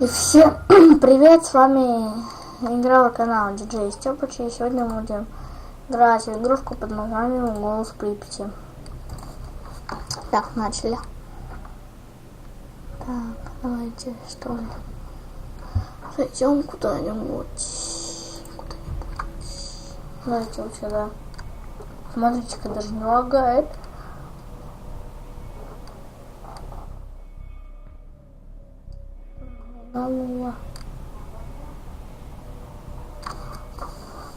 И всем привет, с вами игровой канал DJ Степыч, и сегодня мы будем играть в игрушку под названием Голос Припяти. Так, начали. Так, давайте, что ли, зайдем куда-нибудь, куда-нибудь. Давайте вот сюда. Смотрите-ка, даже не лагает.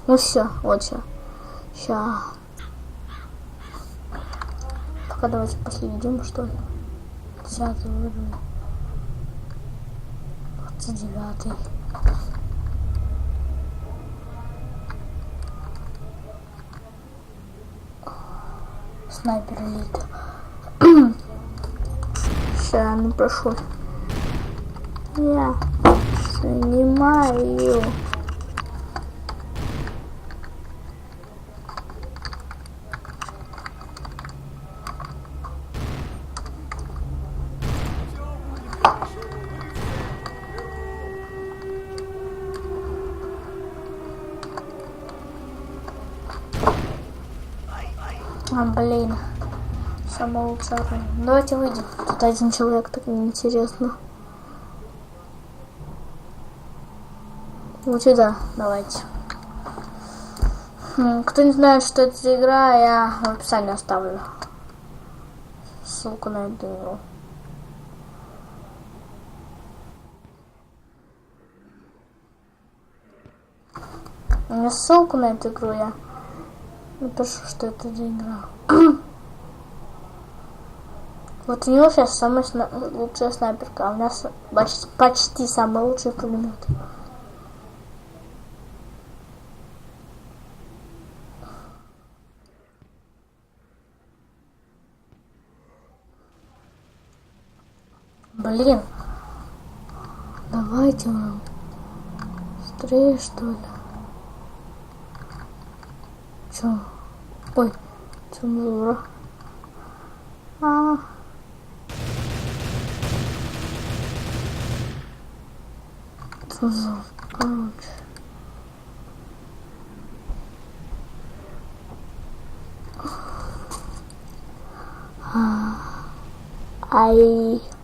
Ну все, вот все. Сейчас. Пока давайте последим, что ли. 10 уровень. 29. Снайпер элит. Сейчас, ну прошу. Я снимаю. А, блин. Самое лучшее. Давайте выйдем. Тут один человек, так неинтересно. Вот сюда, давайте. Кто не знает, что это за игра, я в описании оставлю ссылку на эту игру. У меня ссылку на эту игру я напишу, что это за игра. вот у него сейчас самая сна лучшая снайперка, а у нас почти, почти самый лучший пулемет. Блин. Давайте вам. Быстрее, что ли? Чё? Ой, цензура. А. Цензура. Короче. А. Ай.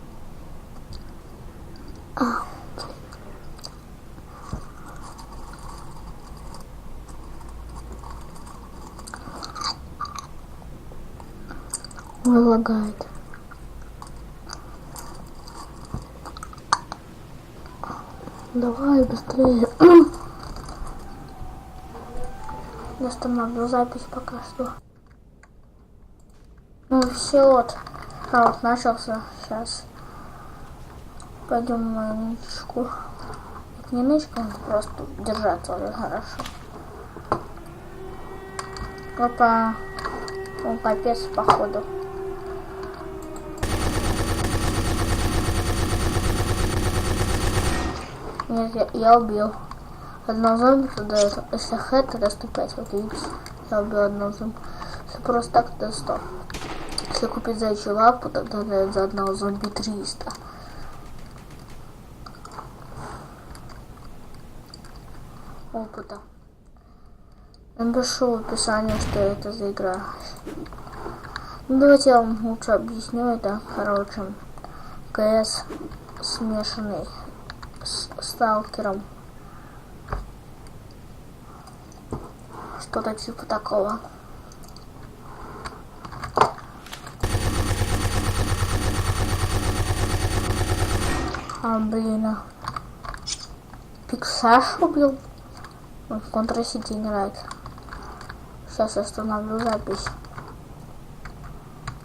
Ой, лагает. Давай быстрее. Я останавливаю запись пока что. Ну все, вот. А вот начался. Сейчас. Пойдем на нычку. Не нычка, просто держаться уже хорошо. Опа. Он капец, походу. Нет, я, я убил. Одно зомби туда, если хэт, тогда 105, вот видите. Я убил одно зомби. Если просто так, то 100. Если купить зайчью лапу, тогда дает за одного зомби 300. Опыта. Напишу в описании, что это за игра. Ну, давайте я вам лучше объясню это, короче. КС смешанный сталкером. Что-то типа такого. А, блин. А. Пиксаж убил. Он в контрасити играет. Сейчас остановлю запись.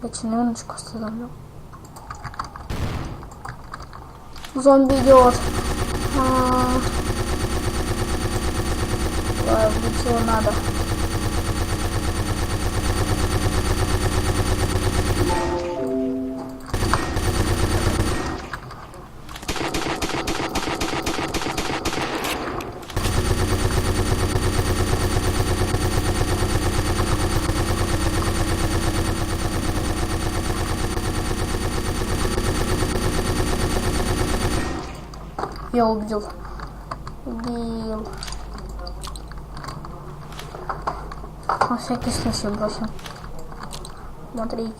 Я минуточку остановлю. Зомби идет. А... Ой, надо. Я убил. Убил. На всякий случай бросим. Смотрите.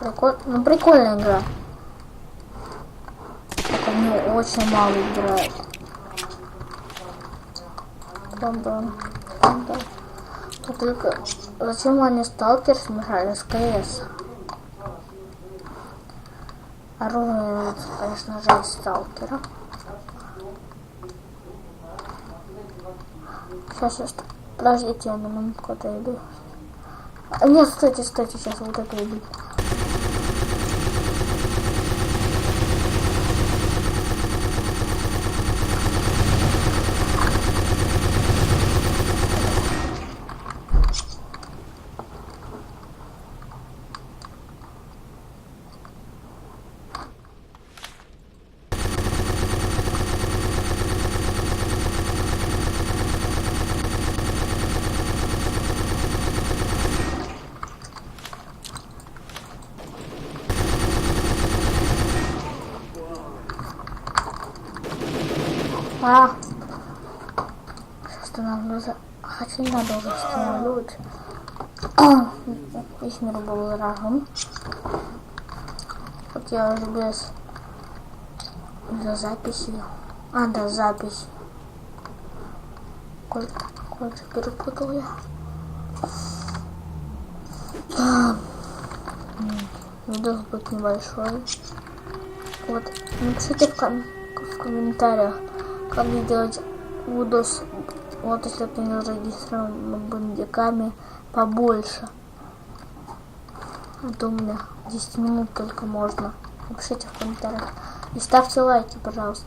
Прикол... Ну, прикольная игра. Только мне очень мало играет. Бам-бам. Бам-бам. Только зачем они сталкер смешали с КС? Оружие, конечно же, из сталкера. Сейчас, сейчас. Подождите, я на минутку отойду. А, Нет, стойте, стойте, сейчас вот это иду. А! Остановлю за... Хотя не надо уже останавливать. Весь мир был разум. Вот я уже без... За записи. А, да, запись. Коль, коль перепутал я. А, Видос будет небольшой. Вот, напишите в, ком- в комментариях, как сделать видос, вот если ты не зарегистрирован бандиками, побольше. А то у меня 10 минут только можно. Напишите в комментариях. И ставьте лайки, пожалуйста.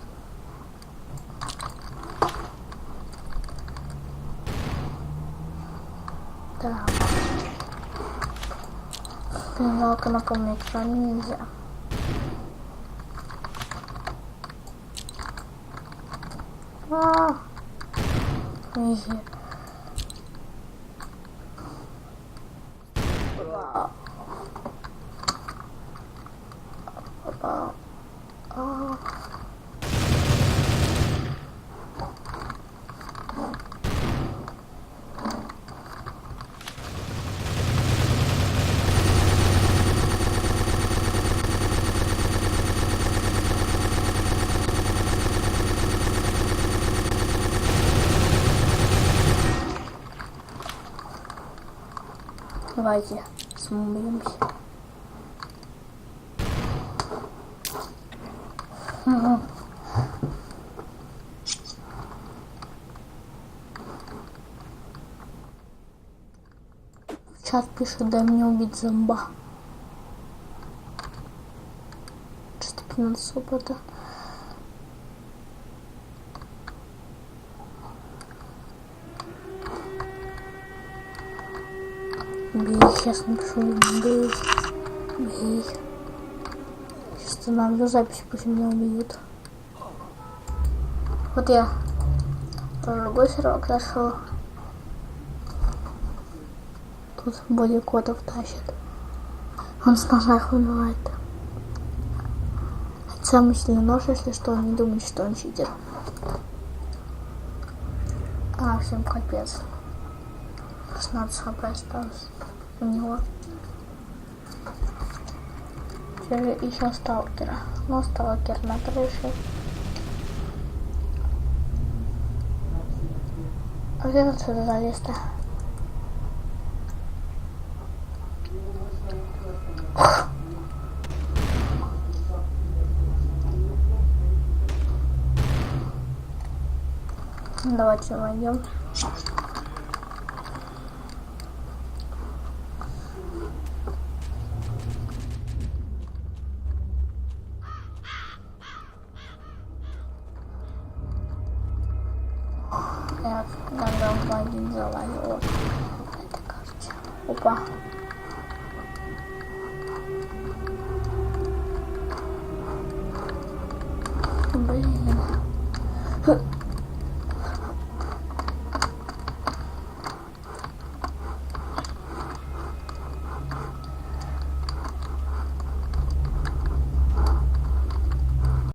Так. Блин, жалко на полном экране нельзя. 啊，没事。Давайте смоемся. Чат пишет, дай мне убить зомба. 415 опыта. Бей, сейчас напишу, бей, бей. Сейчас остановлю запись, пусть меня убьют. Вот я другой сервак зашел. Тут бодикотов тащит. Он с ножах выбивает. Это самый сильный нож, если что, не думайте, что он читер. А, всем капец. 16 хп осталось у него. Теперь еще сталкера. Ну, сталкер на крыше. А где тут сюда залез-то? Давайте войдем. Так, надо в один залазил. Вот. Это карте. Опа. Блин.